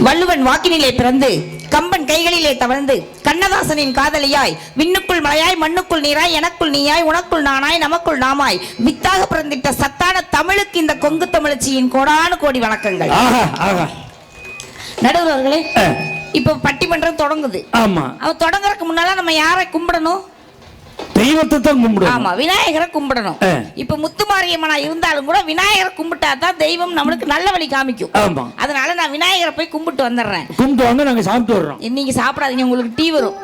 வள்ளுவன் வாக்கினிலே பிறந்து கம்பன் கைகளிலே தவழ்ந்து கண்ணதாசனின் காதலியாய் விண்ணுக்குள் மலையாய் மண்ணுக்குள் நீராய் எனக்குள் நீயாய் உனக்குள் நானாய் நமக்குள் நாமாய் வித்தாக பிறந்திட்ட சத்தான தமிழுக்கு இந்த கொங்கு தமிழச்சியின் கோடானு கோடி வணக்கங்கள். ஆஹா ஆஹா. நடுவர்களே இப்ப பட்டிமன்றம் தொடங்குது. ஆமா. அவ தொடங்குறதுக்கு முன்னால நம்ம யாரை கும்பிடணும்? தெய்வத்தை தான் கும்பிடணும். ஆமா விநாயகரை கும்பிடணும். இப்ப முத்துமாரியம்மனா இருந்தாலும் கூட விநாயகரை கும்பிட்டாதான் தெய்வம் நம்மளுக்கு நல்ல வழி காமிக்கும். அதனால நான் விநாயகரை போய் கும்பிட்டு வந்துடுறேன். கும்பிட்டு வாங்க நாங்க சாப்பிட்டு வர்றோம். நீங்க சாப்பிடாதீங்க உங்களுக்கு டீ வரும்.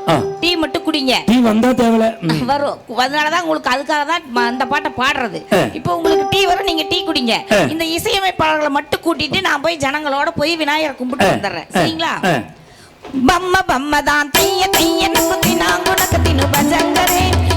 டீ மட்டும் குடிங்க. டீ வந்தா தேவையில்ல வரும். அதனாலதான் உங்களுக்கு அதுக்காக தான் அந்த பாட்டை பாடுறது. இப்போ உங்களுக்கு டீ வரும் நீங்க டீ குடிங்க. இந்த இசையமைப்பாளர்களை மட்டும் கூட்டிட்டு நான் போய் ஜனங்களோட போய் விநாயகரை கும்பிட்டு வந்துடுறேன். சரிங்களா? பம்ம பம்ம தான் தைய தைய நம்பத்தி நான் குணக்கத்தினு பஜங்கரே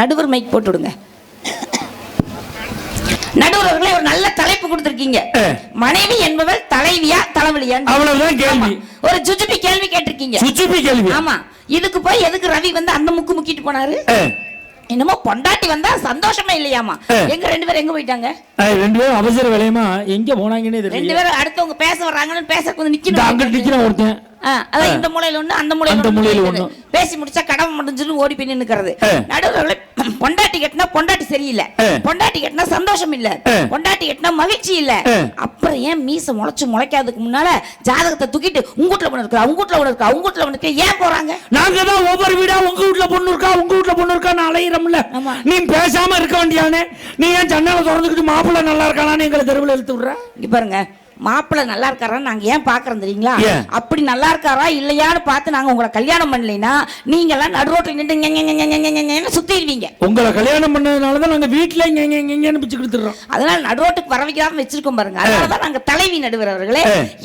நடுவர் மைக் போட்டு விடுங்க நடுவர்களே ஒரு நல்ல தலைப்பு கொடுத்திருக்கீங்க. மனைவி என்பவள் தலைவியா தலைவலியா? அவ்வளவுதான் கேள்வி. ஒரு ஜுஜுபி கேள்வி கேட்டிருக்கீங்க. சுச்சுப்பி கேள்வி. ஆமா. இதுக்கு போய் எதுக்கு ரவி வந்து அந்த முக்கு முக்கிட்டு போனாரு? என்னமோ பொண்டாட்டி வந்தா சந்தோஷமே இல்லையாமா. எங்க ரெண்டு பேரும் எங்க போயிட்டாங்க? ரெண்டு பேரும் அவசர வேலையமா? எங்க போனாங்கன்னே ரெண்டு பேரும் அடுத்தவங்க பேச வர்றாங்கன்னு பேச கொஞ்சம் அங்க நிக்கணும் நிக்கிறான் ஒருத்தன். அதான். இந்த மூலையில ஒண்ணு அந்த மூலையில அந்த மூலையில. ஒண்ணு. பேசி முடிச்சா கடமை முடிஞ்சுன்னு ஓடி போய் நின்னுக்கிறது. நடுவுல பொண்டாட்டி கட்டினா பொண்டாட்டி சரியில்லை. பொண்டாட்டி கட்டினா சந்தோஷம் இல்ல. பொண்டாட்டி கட்டினா மகிழ்ச்சி இல்ல. அப்புறம் ஏன் மீச முளைச்சு முளைக்காததுக்கு முன்னால ஜாதகத்தை தூக்கிட்டு உங்க வீட்டுல ஒண்ணு இருக்கா உங்க வீட்டுல ஒண்ணு இருக்கா உங்க வீட்டுல ஒண்ணு இருக்கா ஏன் போறாங்க நாங்க தான் ஒவ்வொரு வீடா உங்க வீட்ல பொண்ணு இருக்கா உங்க வீட்ல பொண்ணு இருக்கா அலையிறோம்ல ஆமா. நீ பேசாம இருக்க வேண்டியானே நீ ஏன் ஜன்னலை திறந்துக்கிட்டு மாப்பிள்ளை நல்லா இருக்கானான்னு எங்களை தெருவில் இழுத்து விடுற இங்க பாருங்க மாப்பிள்ளை நல்லா இருக்காரா நாங்க ஏன் பாக்குறோம் தெரியுங்களா? அப்படி நல்லா இருக்காரா இல்லையான்னு பார்த்து நாங்க உங்களை கல்யாணம் பண்ணலைன்னா நீங்க எல்லாம் நடுரோட்டில் நின்று சுத்திடுவீங்க உங்களை கல்யாணம் பண்ணதுனால தான் நாங்க வீட்டுல இங்க இங்க இங்கன்னு பிச்சு கொடுத்துறோம் அதனால நடுரோட்டுக்கு வர வைக்காம வச்சிருக்கோம் பாருங்க அதனாலதான் நாங்க தலைவி நடுவர் அவர்களே.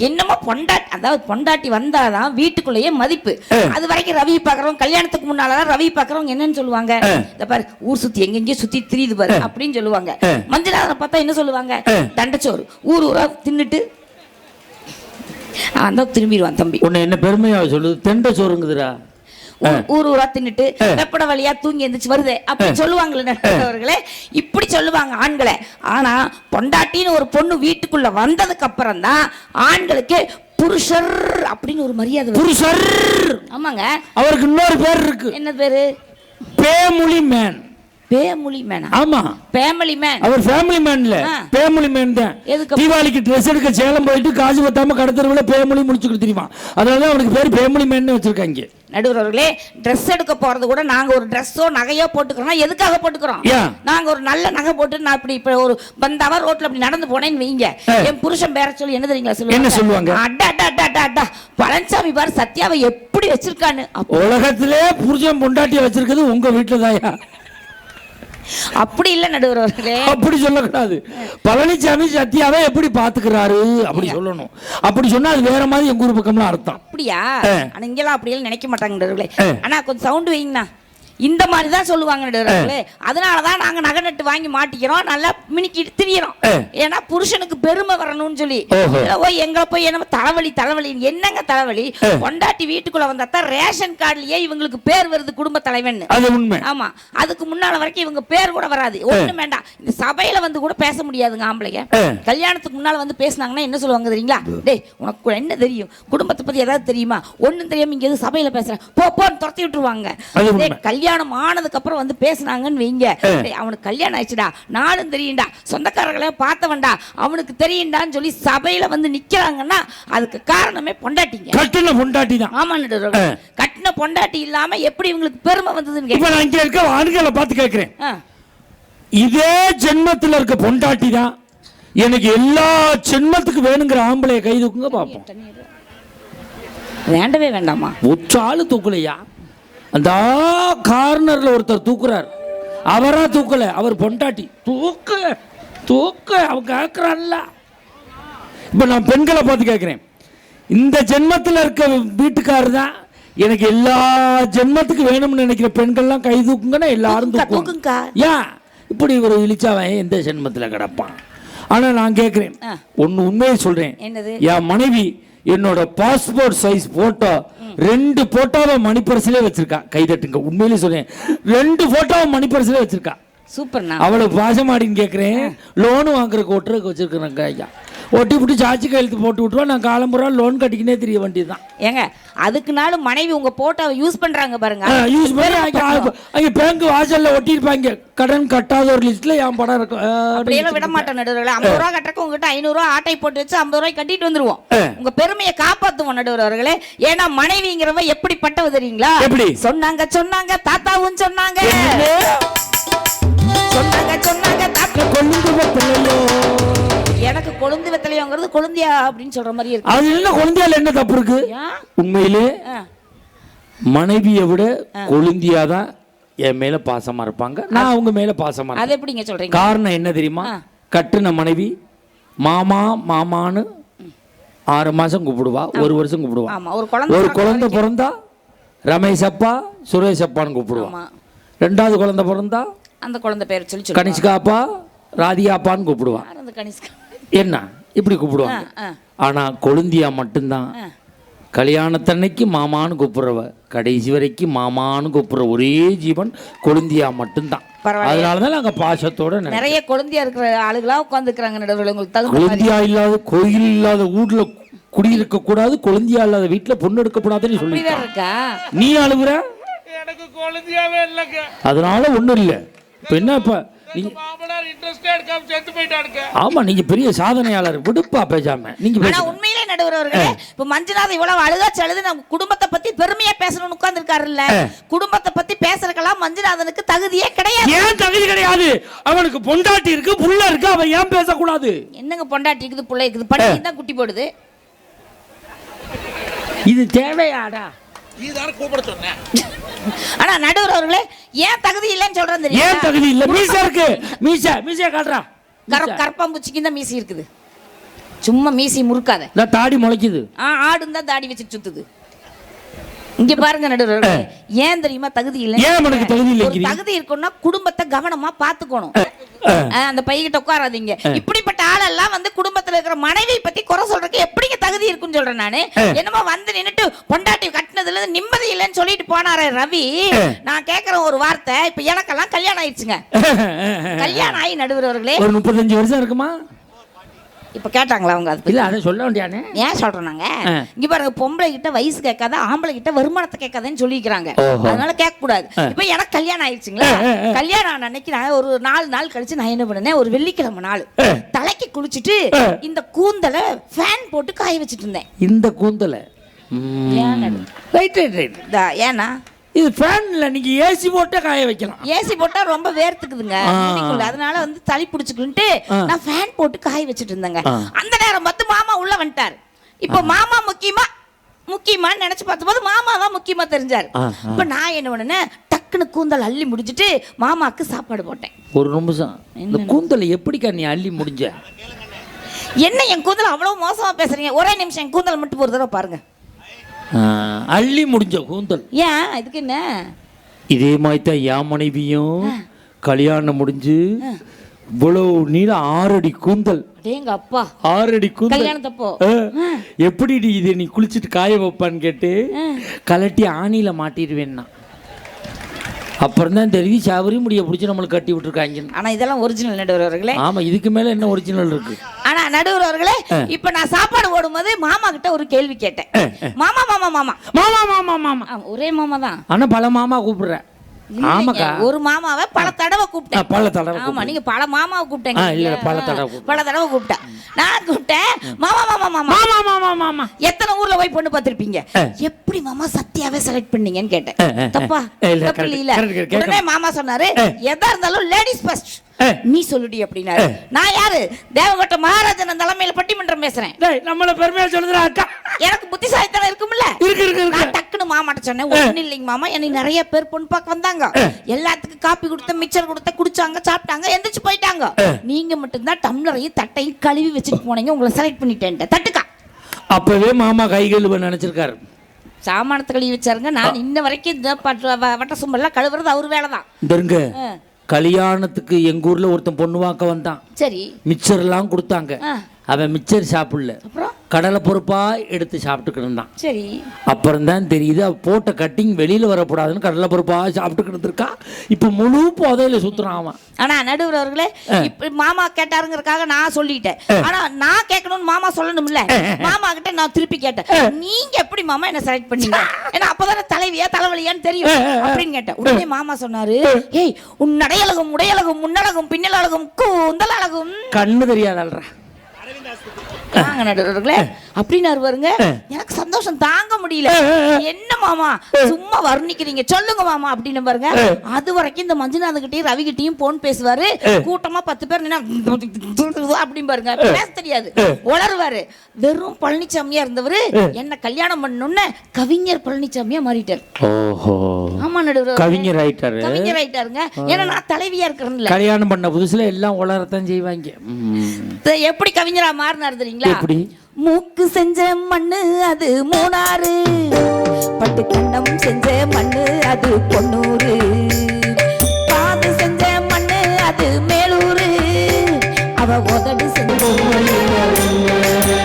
என்னமோ பொண்டாட்டி அதாவது பொண்டாட்டி வந்தாதான் வீட்டுக்குள்ளேயே மதிப்பு. அது வரைக்கும் ரவி பாக்குறவங்க கல்யாணத்துக்கு முன்னாலதான் ரவி பாக்குறவங்க என்னன்னு சொல்லுவாங்க. இந்த பாரு ஊர் சுத்தி எங்கெங்கயோ சுத்தி திரியுது பாரு. அப்படின்னு சொல்லுவாங்க ஆ. மஞ்சளாதனை பார்த்தா என்ன சொல்லுவாங்க. தண்டச்சோறு ஊர் ஊரா தின்னுட்டு அந்த திரும்பிடுவான் தம்பி. உன்னை என்ன பெருமையா சொல்லுது? தெண்டை சோறுங்குதுடா. ஊர் ஊர் தின்னுட்டு. வெப்பட வழியா தூங்கி எந்திரிச்சு வருது. அப்படி சொல்லுவாங்களே நண்பர்களே இப்படி சொல்லுவாங்க ஆண்களை. ஆனா பொண்டாட்டின்னு ஒரு பொண்ணு வீட்டுக்குள்ள வந்ததுக்கு அப்புறம் தான் ஆண்களுக்கு புருஷர் அப்படின்னு ஒரு மரியாதை. புருஷர். ஆமாங்க. அவருக்கு இன்னொரு பேர் இருக்கு. என்ன பேரு? பேமுலி மேன். பேமொழி மேனா? ஆமா. Family man. அவர் ஃபேமிலி மேன்ல ஆ. பேமுலி மேன் தான். எதுக்கு? தீபாவளிக்கு ட்ரெஸ் எடுக்க சேலம் போயிட்டு காசு பத்தாம கடத்தரவுல பேமுலி முடிச்சுக்கிட்டு தெரியுமா? அதனால தான் அவனுக்கு பேர் பேமுலி மேன் வச்சிருக்காங்க நடுவர்களே Dress எடுக்க போறது கூட நாங்க ஒரு ட்ரெஸ்ஸோ நகையோ போட்டுக்கிறோம்னா எதுக்காக போட்டுக்கிறோம்? நாங்க ஒரு நல்ல நகை போட்டு நான் இப்படி இப்ப ஒரு வந்தாவா ரோட்ல அப்படி நடந்து போனேன்னு வைங்க. என் புருஷன் பேர சொல்லி என்ன தெரியுங்களா என்ன சொல்லுவாங்க? அட்டா அட்டா அட்டா அட்டா அட்டா பழனிசாமி பாரு சத்யாவை எப்படி வச்சிருக்கான்னு. உலகத்திலே புருஷன் பொண்டாட்டிய வச்சிருக்கிறது உங்க வீட்டுல தாயா அப்படி இல்ல நடுவர்களே அப்படி சொல்லக்கூடாது. பழனிசாமி சத்யாவை எப்படி பாத்துக்கிறாரு அப்படி சொல்லணும். அப்படி சொன்னா அது வேற மாதிரி எங்க ஊர் பக்கம்லாம் அர்த்தம். அப்படியா. ஆனா இங்கெல்லாம் அப்படியெல்லாம் நினைக்க மாட்டாங்க நடுவர்களே. ஆனா கொஞ்சம் சவுண்ட் வைங்கண்ணா. இந்த மாதிரி தான் சொல்லுவாங்க நடுவர்களே அதனால தான் நாங்க நகை நட்டு வாங்கி மாட்டிக்கிறோம். நல்லா மினிக்கிட்டு திரியறோம். ஏன்னா புருஷனுக்கு பெருமை வரணும்னு சொல்லி. ஓஹோ. இல்ல, ஓ எங்க போய் என்ன தலைவலி தலைவலி. என்னங்க தலைவலி? ஆ. பொண்டாட்டி வீட்டுக்குள்ள வந்தா தான் ரேஷன் கார்டுலயே இவங்களுக்கு பேர் வருது குடும்ப தலைவன் ஆமா. அதுக்கு முன்னால வரைக்கும் இவங்க பேர் கூட வராது. ஒண்ணும் வேண்டாம். இந்த சபையில வந்து கூட பேச முடியாதுங்க ஆம்பளைங்க. கல்யாணத்துக்கு முன்னால வந்து பேசுனாங்கன்னா என்ன சொல்லுவாங்க தெரியுங்களா? டேய் உனக்கு என்ன தெரியும்? குடும்பத்தை பத்தி ஏதாவது தெரியுமா? ஒண்ணும் தெரியாம இங்க எது சபையில பேசுறேன். போ போன்னு துரத்தி விட்டுருவாங்க. டேய், கல்யாணம் ஆனதுக்கு அப்புறம் வந்து பேசுனாங்கன்னு வைங்க. அவனுக்கு கல்யாணம் ஆயிடுச்சுடா. நானும் தெரியும்டா. சொந்தக்காரங்களே பார்த்தவன்டா. அவனுக்கு தெரியும்டான்னு சொல்லி சபையில வந்து நிக்கிறாங்கன்னா அதுக்கு காரணமே பொண்டாட்டிங்க. கட்டுன பொண்டாட்டி தான். ஆமா. கட்டின பொண்டாட்டி இல்லாம எப்படி இவங்களுக்கு பெருமை வந்ததுன்னு இப்ப. நான் இங்க இருக்க ஆண்களை பார்த்து கேட்கிறேன் இதே ஜென்மத்துல இருக்க பொண்டாட்டி தான். எனக்கு எல்லா ஜென்மத்துக்கு வேணுங்கிற ஆம்பளைய கை தூக்குங்க பாப்போம். வேண்டவே வேண்டாமா? உச்சாலு தூக்கலையா? அந்த கார்னர்ல ஒருத்தர் தூக்குறார். அவரா தூக்கல அவர் பொண்டாட்டி. தூக்க தூக்க அவ கேட்கறான்ல இப்போ நான் பெண்களை பார்த்து கேட்குறேன் இந்த ஜென்மத்தில் இருக்க வீட்டுக்காரர் தான் எனக்கு எல்லா ஜென்மத்துக்கு வேணும்னு நினைக்கிற பெண்கள்லாம் கை தூக்குங்கன்னா எல்லாரும் தூக்குங்க. ஏன் இப்படி ஒரு இழிச்சாவன் எந்த ஜென்மத்தில் கிடப்பான். ஆனால் நான் கேட்குறேன். ஒன்று உண்மையை சொல்கிறேன் என் மனைவி என்னோட பாஸ்போர்ட் சைஸ் போட்டோ ரெண்டு போட்டோவை மணிப்பரிசிலே வச்சிருக்கா. கை தட்டுங்க. உண்மையிலே சொல்றேன். ரெண்டு போட்டோவை மணிப்பரிசிலே வச்சிருக்கா. சூப்பர்ண்ணா. அவ்வளவு பாசமாடின்னு கேட்குறேன் லோனு வாங்குறதுக்கு ஒட்டுறதுக்கு வச்சிருக்கிறேன் ஐயா. ஒட்டி விட்டு சாட்சி கையெழுத்து போட்டு விட்டுருவா நான் காலம்புறா லோன் கட்டிக்கினே தெரிய வேண்டியதுதான். ஏங்க அதுக்குனாலும் மனைவி உங்க போட்டோவை யூஸ் பண்றாங்க பாருங்க. யூஸ் பண்ணி அங்கே பேங்க் வாசல்ல ஒட்டியிருப்பாங்க. கடன் கட்டாத ஒரு லிஸ்ட்ல என் படம் இருக்கும் ஆ, அப்படியெல்லாம் விட மாட்டோம் நடுவர்களே. ஐம்பது ரூபா கட்டுறக்கு உங்ககிட்ட ஐநூறு ரூபா ஆட்டை போட்டு வச்சு ஐம்பது ரூபாய் கட்டிட்டு வந்துருவோம். ஆ. உங்க பெருமையை காப்பாத்துவோம் நடுவர் அவர்களே ஏன்னா மனைவிங்கிறவ எப்படிப்பட்டவ தெரியுங்களா? எப்படி? சொன்னாங்க சொன்னாங்க தாத்தாவும் சொன்னாங்க. சொன்னாங்க சொன்னாங்க தாத்தா. பிள்ளையோ எனக்கு கொழுந்து வெத்தலையோங்கிறது கொழுந்தியா அப்படின்னு சொல்ற மாதிரி இருக்கு. அது என்ன குழந்தையால என்ன தப்பு இருக்கு? உண்மையிலே. மனைவியை விட கொழுந்தியா தான் என் மேல பாசமா இருப்பாங்க. நான் அவங்க மேல பாசமா அது எப்படிங்க சொல்றீங்க? காரணம் என்ன தெரியுமா. கட்டுன மனைவி மாமா மாமான்னு ஆறு மாசம் கூப்பிடுவா ஒரு வருஷம் கூப்பிடுவா. ஒரு குழந்தை. பிறந்தா ரமேஷ் அப்பா சுரேஷ் அப்பான்னு கூப்பிடுவா. ஆமா. ரெண்டாவது குழந்தை பிறந்தா அந்த குழந்தை பேர் சொல்லி கனிஷ்கா அப்பா ராதிகா அப்பான்னு கூப்பிடுவா. யார் அந்த கனிஷ்கா? என்ன? இப்படி கூப்பிடுவாங்க. ஆ, ஆனா கொழுந்தியா மட்டும்தான். கல்யாணத்தன்னைக்கு மாமான்னு கூப்பிடுறவ கடைசி வரைக்கும் மாமான்னு கூப்பிடுற ஒரே ஜீவன் கொழுந்தியா மட்டும்தான். அதனால தான் நாங்கள் பாசத்தோட. நிறைய குழந்தையா இருக்கிற ஆளுகளா உட்காந்துக்கிறாங்க நடுவில் உங்களுக்கு கொழுந்தியா இல்லாத கோயில் இல்லாத ஊர்ல குடியிருக்க கூடாது கொழுந்தியா இல்லாத வீட்டுல பொண்ணு எடுக்கக்கூடாதுன்னு சொல்லி நீ அழுகுற? எனக்கு குழந்தையாவே இல்லைங்க. அதனால ஒண்ணும் இல்ல. இப்ப என்ன இப்ப ஆமா நீங்க பெரிய சாதனையாளர். விடுப்பா பேசாம. நீங்க ஆனா. உண்மையிலே நடுவர் அவர்களே இப்ப மஞ்சுநாத் இவ்வளவு அழுது நம்ம குடும்பத்தை பத்தி பெருமையா பேசணும்னு உட்கார்ந்துருக்காருல்ல. குடும்பத்தை பத்தி பேசுறதுக்கெல்லாம் மஞ்சுநாதனுக்கு தகுதியே கிடையாது. ஏன் தகுதி கிடையாது? அவனுக்கு பொண்டாட்டி இருக்கு புள்ள இருக்கு அவன் ஏன் பேசக்கூடாது? என்னங்க பொண்டாட்டி இருக்குது பிள்ளை இருக்குது? பண்ணி தான் குட்டி போடுது. இது தேவையாடா? நீ தானே கூப்பிட சொன்ன? ஆனா நடுவர் அவர்களே ஏன் தகுதி இல்லைன்னு சொல்றேன் ஏன் தெரியுமா தகுதி இல்ல? மீச இருக்கு. மீச மீசைய காட்டுறா. கர கரப்பாம்பூச்சிக்கு தான் மீசி இருக்குது. சும்மா மீசி முறுக்காத. தாடி முளைக்குது. ஆ ஆடும் தான் தாடி வச்சு சுத்துது. இங்க பாருங்க நடுவர் அவர்களே. ஏன் தெரியுமா? தகுதி இல்லை ஏன் உனக்கு தகுதி இல்லைங்கிறீங்க? தகுதி இருக்கும்னா குடும்பத்தை கவனமா பாத்துக்கணும் அந்த பையகிட்ட உட்காராதீங்க. இப்படிப்பட்ட ஆளெல்லாம் வந்து குடும்பத்துல இருக்கிற மனைவி பத்தி குறை சொல்றதுக்கு எப்படிங்க தகுதி இருக்குன்னு சொல்றேன் நானு? என்னமோ வந்து நின்னுட்டு பொண்டாட்டி கட்டினதுல இருந்து நிம்மதி இல்லைன்னு சொல்லிட்டு போனாரே ரவி. நான் கேக்குற ஒரு வார்த்தை இப்ப எனக்கெல்லாம் கல்யாணம் ஆயிடுச்சுங்க. கல்யாணம் ஆகி நடுவர்களே ஒரு முப்பத்தஞ்சு வருஷம் இருக்குமா? இப்ப கேட்டாங்களா அவங்க அது இல்ல அதை சொல்ல வேண்டியானே ஏன் சொல்றோம் நாங்க ஆ. இங்க பாருங்க பொம்பளை கிட்ட வயசு கேட்காத ஆம்பளை கிட்ட வருமானத்தை கேட்காதன்னு சொல்லிக்கிறாங்க. அதனால கேட்க கூடாது ஆ. இப்ப எனக்கு கல்யாணம் ஆயிடுச்சுங்களா. கல்யாணம் ஆன அன்னைக்கு நான் ஒரு நாலு நாள் கழிச்சு நான் என்ன பண்ணேன் ஒரு வெள்ளிக்கிழமை நாள். தலைக்கு குளிச்சுட்டு. இந்த கூந்தலை ஃபேன் போட்டு காய வச்சுட்டு இருந்தேன் இந்த கூந்தல ரைட் ரைட் ரைட் ஏன்னா இது ஃபேன்ல நீங்க ஏசி போட்டே காய வைக்கலாம். ஏசி போட்டா ரொம்ப வேர்த்துக்குதுங்க. அதனால வந்து சளி பிடிச்சுக்கிட்டு ஆ. நான் ஃபேன் போட்டு காய வச்சுட்டு இருந்தேங்க. அந்த நேரம் பார்த்து மாமா உள்ள வந்துட்டார். இப்போ மாமா முக்கியமா முக்கியமான்னு நினைச்சு பார்த்தபோது மாமா தான் முக்கியமா தெரிஞ்சார். இப்போ நான் என்ன பண்ணேன் டக்குன்னு கூந்தல் அள்ளி முடிச்சிட்டு மாமாக்கு சாப்பாடு போட்டேன். ஒரு நிமிஷம். இந்த கூந்தலை எப்படிக்கா நீ அள்ளி முடிஞ்ச? என்ன என் கூந்தல் அவ்வளவு மோசமா பேசுறீங்க? ஒரே நிமிஷம் என் கூந்தல் மட்டும் ஒரு தடவை பாருங்க. அள்ளி முடிஞ்ச கூந்தல். ஏன் இதுக்கு என்ன? இதே மாதிரி தான் என் மனைவியும் கல்யாணம் முடிஞ்சு இவ்வளவு நீளம் ஆறடி கூந்தல். அப்பா. ஆறடி கூந்தல். கல்யாணத்தப்போ. எப்படி நீ இதை நீ குளிச்சுட்டு காய வைப்பான்னு கேட்டு கலட்டி ஆணியில மாட்டிடுவேன்னா. அப்புறம் தான் தெரியும் சவரி முடிய பிடிச்சி நம்மளுக்கு கட்டி விட்டுருக்காங்க. ஆனா இதெல்லாம் ஒரிஜினல் நடுவர்களே ஆமா இதுக்கு மேல என்ன ஒரிஜினல் இருக்கு? ஆனா நடுவர் அவர்களே இப்ப நான் சாப்பாடு போடும்போது மாமா கிட்ட ஒரு கேள்வி கேட்டேன். மாமா மாமா மாமா. மாமா மாமா மாமா. ஒரே மாமா தான் ஆனா பல மாமா கூப்பிடுற ஆமாக்கா ஒரு மாமாவை பல தடவை கூப்பிட்டேன் பல தடவை ஆமா நீங்க பல மாமாவை கூப்பிட்டேங்க இல்ல? பல தடவை கூப்பிட்டேன். பல தடவை கூப்பிட்டேன் நான் கூப்பிட்டேன் மாமா மாமா மாமா மாமா மாமா ஆமா எத்தனை ஊர்ல போய் பொண்ணு பார்த்திருப்பீங்க. எப்படி மாமா சத்யாவே செலக்ட் பண்ணீங்கன்னு கேட்டேன். தப்பா இல்ல, உடனே மாமா சொன்னாரு. எதா இருந்தாலும் லேடிஸ் ஃபர்ஸ்ட். நீ சொல்லுடி அப்படின்னாரு. நான் யாரு? தேவகோட்ட மகாராஜன் தலைமையில பட்டிமன்றம் பேசுறேன். நம்மள பெருமையா சொல்லுதுடா அக்கா. எனக்கு புத்திசாலித்தனம் இருக்கும்ல? இருக்கு இருக்கு நான் டக்குனு மாமாட்ட சொன்னேன். ஒண்ணு இல்லைங்க மாமா என்னை நிறைய பேர் பொண்ணு பார்க்க வந்தாங்க. எல்லாத்துக்கும் காப்பி கொடுத்த மிச்சர் கொடுத்த குடிச்சாங்க சாப்பிட்டாங்க எந்திரிச்சு போயிட்டாங்க. நீங்க மட்டும்தான் டம்ளரையும் தட்டையும் கழுவி வச்சுட்டு போனீங்க. உங்களை செலக்ட் பண்ணிட்டேன் தட்டுக்கா. அப்பவே மாமா கை கழுவ நினைச்சிருக்காரு. சாமானத்தை கழுவி வச்சாருங்க. நான் இன்ன வரைக்கும் இந்த வட்ட சும்பல்லாம் கழுவுறது அவர் வேலை தான் கல்யாணத்துக்கு எங்க ஊர்ல ஒருத்தன் பொண்ணு வாக்க வந்தான். சரி. மிச்சர் எல்லாம் கொடுத்தாங்க. அவன் மிச்சர் சாப்பிடல. அப்புறம்? கடலை பொறுப்பா எடுத்து சாப்பிட்டுக்கிட்டு இருந்தான் சரி. அப்புறம் தான் தெரியுது போட்ட கட்டிங் வெளியில வரக்கூடாதுன்னு கடலை பொறுப்பா சாப்பிட்டுக்கிட்டு இருக்கா. இப்ப முழு போதையில சுத்துறான் அவன். ஆனா நடுவர் அவர்களே இப்ப மாமா கேட்டாருங்கிறதுக்காக நான் சொல்லிட்டேன். ஆனா நான் கேட்கணும்னு மாமா சொல்லணும்ல. மாமா கிட்ட நான் திருப்பி கேட்டேன். நீங்க எப்படி மாமா என்ன செலக்ட் பண்ணீங்க? ஏன்னா அப்பதானே தலைவியா தலைவலியான்னு தெரியும். அப்படின்னு கேட்டேன். உடனே மாமா சொன்னாரு ஏய் உன் நடையழகும் உடையழகும் முன்னழகும் பின்னலழகும் கூந்தல் அழகும் கண்ணு தெரியாதல்றா. வாங்க நடுவர்களே அப்படின்னு வருங்க எனக்கு சந்தோஷம் தாங்க முடியல. என்ன மாமா சும்மா வர்ணிக்கிறீங்க. சொல்லுங்க மாமா அப்படின்னு பாருங்க. அது வரைக்கும் இந்த மஞ்சுநாத கிட்டயும் ரவி கிட்டயும் போன் பேசுவாரு கூட்டமா பத்து பேர் நின்னா அப்படின்னு பாருங்க. பேச தெரியாது. உளருவாரு வெறும் பழனிசாமியா இருந்தவரு. என்ன கல்யாணம் பண்ணணும்னு கவிஞர் பழனிசாமியா மாறிட்டார். ஆமா நடுவர் கவிஞர் ஆயிட்டாரு. கவிஞர் ஆயிட்டாருங்க. ஏன்னா நான் தலைவியா இருக்கிறேன்ல. கல்யாணம் பண்ண புதுசுல எல்லாம் உளரத்தான் செய்வாங்க. எப்படி கவிஞரா மாறினார் தெரியுங்களா? எப்படி? மூக்கு செஞ்ச மண்ணு அது மூணாறு. பட்டு கண்டம் செஞ்ச மண்ணு அது பொன்னூறு. பாது செஞ்ச மண்ணு அது மேலூரு அவ உதடு செஞ்ச நடுகிறவர்களே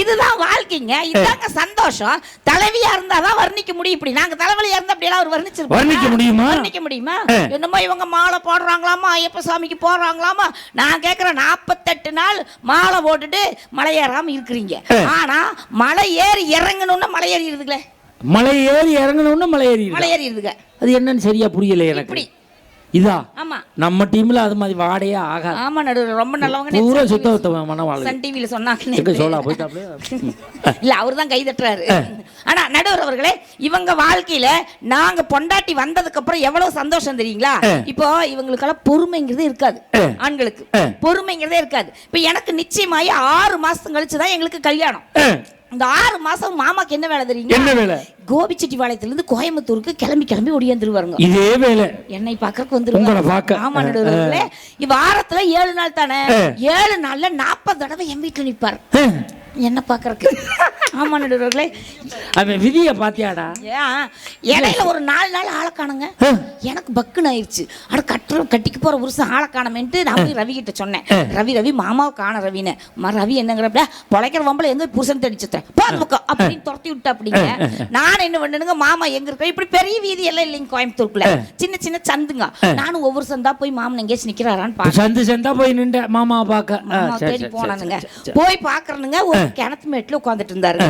இதுதான் வாழ்க்கைங்க. இதுதாங்க சந்தோஷம். தலைவியா இருந்தாதான் வர்ணிக்க முடியும். இப்படி நாங்க தலைவலியா இருந்தா அப்படி எல்லாம் அவர் வர்ணிக்க முடியுமா? வர்ணிக்க முடியுமா? என்னமோ இவங்க மாலை போடுறாங்களாமா ஐயப்ப சாமிக்கு போடுறாங்களாமா. நான் கேட்கிறேன் நாற்பத்தெட்டு நாள் மாலை போட்டுட்டு மலை ஏறாம இருக்கிறீங்க ஆனா மலை ஏறி இறங்கணும்னா மலை ஏறிடுதுங்களே. மலை ஏறி இறங்கணும்னு மலை ஏறி மலை ஏறிடுதுங்க. அது என்னன்னு சரியா புரியல எனக்கு. இதா? ஆமா. நம்ம டீம்ல அது மாதிரி வாடையே ஆகாது. ஆமா நடுவர் ரொம்ப நல்லவங்க பூரா சுத்த சுத்த மனவாளு சன் டிவில சொன்னாங்க. சோழா போயிட்டாப்ல? இல்ல அவர் தான் கை தட்டுறாரு ஆனா நடுவர் அவர்களே இவங்க வாழ்க்கையில நாங்க பொண்டாட்டி வந்ததுக்கு அப்புறம் எவ்வளவு சந்தோஷம் தெரியுங்களா? இப்போ இவங்களுக்கெல்லாம் பொறுமைங்கிறது இருக்காது ஆண்களுக்கு. பொறுமைங்கிறதே இருக்காது. இப்போ எனக்கு நிச்சயமாயி ஆறு மாசம் கழிச்சு தான் எங்களுக்கு கல்யாணம். இந்த ஆறு மாசம் மாமாக்கு என்ன வேலை தெரியுங்க என்ன வேலை? கோபிச்செட்டிப்பாளையத்துல இருந்து கோயம்புத்தூருக்கு கிளம்பி கிளம்பி ஒடியாந்துருவாருங்க இதே வேலை. என்னை பார்க்கறதுக்கு வந்துருவாரு. உங்களை பார்க்க. ஆமா நடுவர்களே. வாரத்துல ஏழு நாள் தானே? ஏழு நாள்ல நாற்பது தடவை என் வீட்டுல நிப்பார். என்ன பார்க்கறதுக்கு? ஆமா நடுவர்களே. அவன் விதிய பாத்தியாடா ஏன்? இடையில ஒரு நாலு நாள் ஆளை காணுங்க. எனக்கு பக்குன்னு ஆயிடுச்சு. அட கட்டுற கட்டிக்கு போற புருஷன் ஆளை காணமேன்ட்டு நான் போய் ரவி கிட்ட சொன்னேன். ரவி ரவி மாமாவை காண ரவின்னு. ரவி என்னங்கிறப்ப பொழைக்கிற வம்பல எங்க புருஷன் தடிச்சுட்டேன் போது பக்கம். அப்படின்னு துரத்தி விட்டா அப்படிங்க. நான் என்ன பண்ணுங்க மாமா எங்க இருக்க இப்படி பெரிய வீதி எல்லாம் இல்லைங்க கோயம்புத்தூருக்குள்ள. சின்ன சின்ன சந்துங்க. நானும் ஒவ்வொரு சந்தா போய் மாமன் எங்கேயாச்சும் நிக்கிறாரான்னு பாக்க சந்து சந்தா போய் நின்ற மாமா பார்க்க. தேடி போனானுங்க. போய் பாக்குறனுங்க ஒரு கிணத்து மேட்டுல உட்காந்துட்டு இருந்தாரு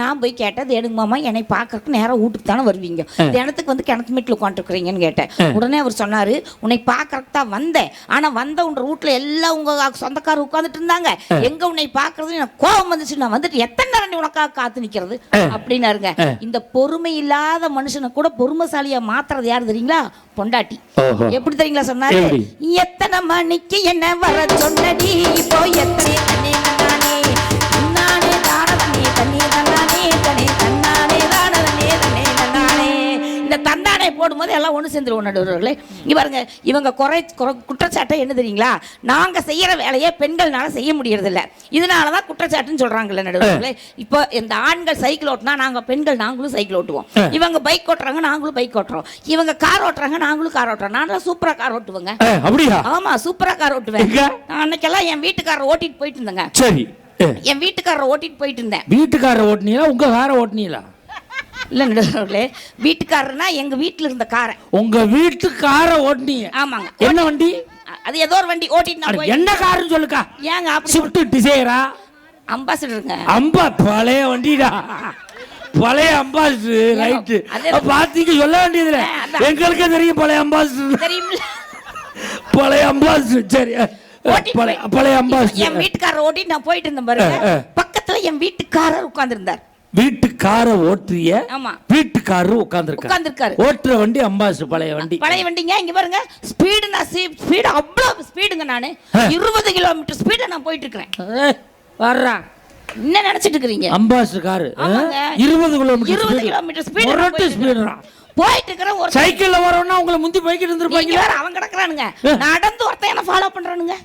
நான் போய் கேட்டேன் தேடுங்க மாமா என்னை பாக்குறதுக்கு நேரா வீட்டுக்கு தானே வருவீங்க. தினத்துக்கு வந்து கிணத்து மேட்டுல உட்காந்துருக்கிறீங்கன்னு கேட்டேன். உடனே அவர் சொன்னாரு உன்னை பாக்குறதுக்கு தான் வந்தேன். ஆனா வந்த உன்ற வீட்டுல எல்லாம் உங்க சொந்தக்காரர் உட்காந்துட்டு இருந்தாங்க. எங்க உன்னை பாக்குறது எனக்கு கோபம் வந்துச்சு. நான் வந்துட்டு எத்தனை நேரம் நீ உனக்காக காத்து நிக்கிறது? அப்படின்னாருங்க. இந்த பொறுமை இல்லாத மனுஷனை கூட பொறுமைசாலியா மாத்துறது யாரு தெரியுங்களா? பொண்டாட்டி. எப்படி தெரியுங்களா சொன்னாரு? எத்தனை மணிக்கு என்ன வர சொன்னடி? இப்போ எத்தனை தந்தானே போடும்போது எல்லாம் ஒன்று சேர்ந்துருவோம் நடுவர்களே. இங்க பாருங்க இவங்க குறை குறை குற்றச்சாட்டை என்ன தெரியுங்களா? நாங்க செய்யற வேலையை பெண்கள்னால செய்ய முடியறதில்ல. இதனால தான் குற்றச்சாட்டுன்னு சொல்றாங்கல்ல நடுவர்களே. இப்போ இந்த ஆண்கள் சைக்கிள் ஓட்டினா நாங்க பெண்கள் நாங்களும் சைக்கிள் ஓட்டுவோம். இவங்க பைக் ஓட்டுறாங்க நாங்களும் பைக் ஓட்டுறோம். இவங்க கார் ஓட்டுறாங்க நாங்களும் கார் ஓட்டுறோம். நானும் சூப்பரா கார் ஓட்டுவேங்க. அப்படியா? ஆமா சூப்பரா கார் ஓட்டுவேன். அன்னைக்கெல்லாம் என் வீட்டுக்காரர் ஓட்டிட்டு போயிட்டு இருந்தேங்க. சரி. என் வீட்டுக்காரர் ஓட்டிட்டு போயிட்டு இருந்தேன். வீட்டுக்கார ஓட்டுனீங்களா உங்க கார ஓட்டுனீங்களா? இல்ல நடுவர்களே வீட்டுக்காரர்னா எங்க வீட்டுல இருந்த காரை. உங்க வீட்டு கார ஓட்டுனீங்க. ஆமாங்க. என்ன வண்டி? அது ஏதோ ஒரு வண்டி ஓட்டிட்டு என்ன காருன்னு சொல்லுக்கா. ஏங்க அப்படி ஷிஃப்ட் டிசைரா அம்பாசிடருங்க அம்பா பழைய வண்டிடா. பழைய அம்பாசிடர் ரைட்டு பாத்தீங்க சொல்ல வேண்டியதுல. எங்களுக்கே தெரியும் பழைய அம்பாசிடர் தெரியுமில்ல பழைய அம்பாசிடர் சரி. பழைய- அம்பாசிடர். என் வீட்டுக்காரர் ஓட்டிட்டு நான் போயிட்டு இருந்தேன் பாருங்க. பக்கத்துல என் வீட்டுக்காரர் உட்கார்ந்திருந்தார். வீட்டுக்கார ஓட்டுறிய ஆமா. வீட்டுக்காரரு உட்காந்துருக்காரு உட்கார்ந்திருக்காரு. ஓட்டுற வண்டி அம்பாசிடர் பழைய வண்டி. பழைய வண்டிங்க இங்க பாருங்க. ஸ்பீடு நான் ஸ்பீடு அவ்வளவு ஸ்பீடுங்க நானு. இருபது கிலோமீட்டர் ஸ்பீட நான் போயிட்டு இருக்கிறேன் ஏய், வர்றா. என்ன நினைச்சிட்டு இருக்கிறீங்க? Ambassador car. இருபது கிலோமீட்டர் இருபது. கிலோமீட்டர் ஸ்பீடு ஸ்பீடுடா போயிட்டு இருக்கிறேன் ஒரு சைக்கிள்ல வரணும்னா உங்களை முந்தி போய்கிட்டு இருந்திருப்பாங்க. அவன் கிடக்குறானுங்க. நடந்து ஒருத்தன் என்ன ஃபாலோ பண்றானுங்க.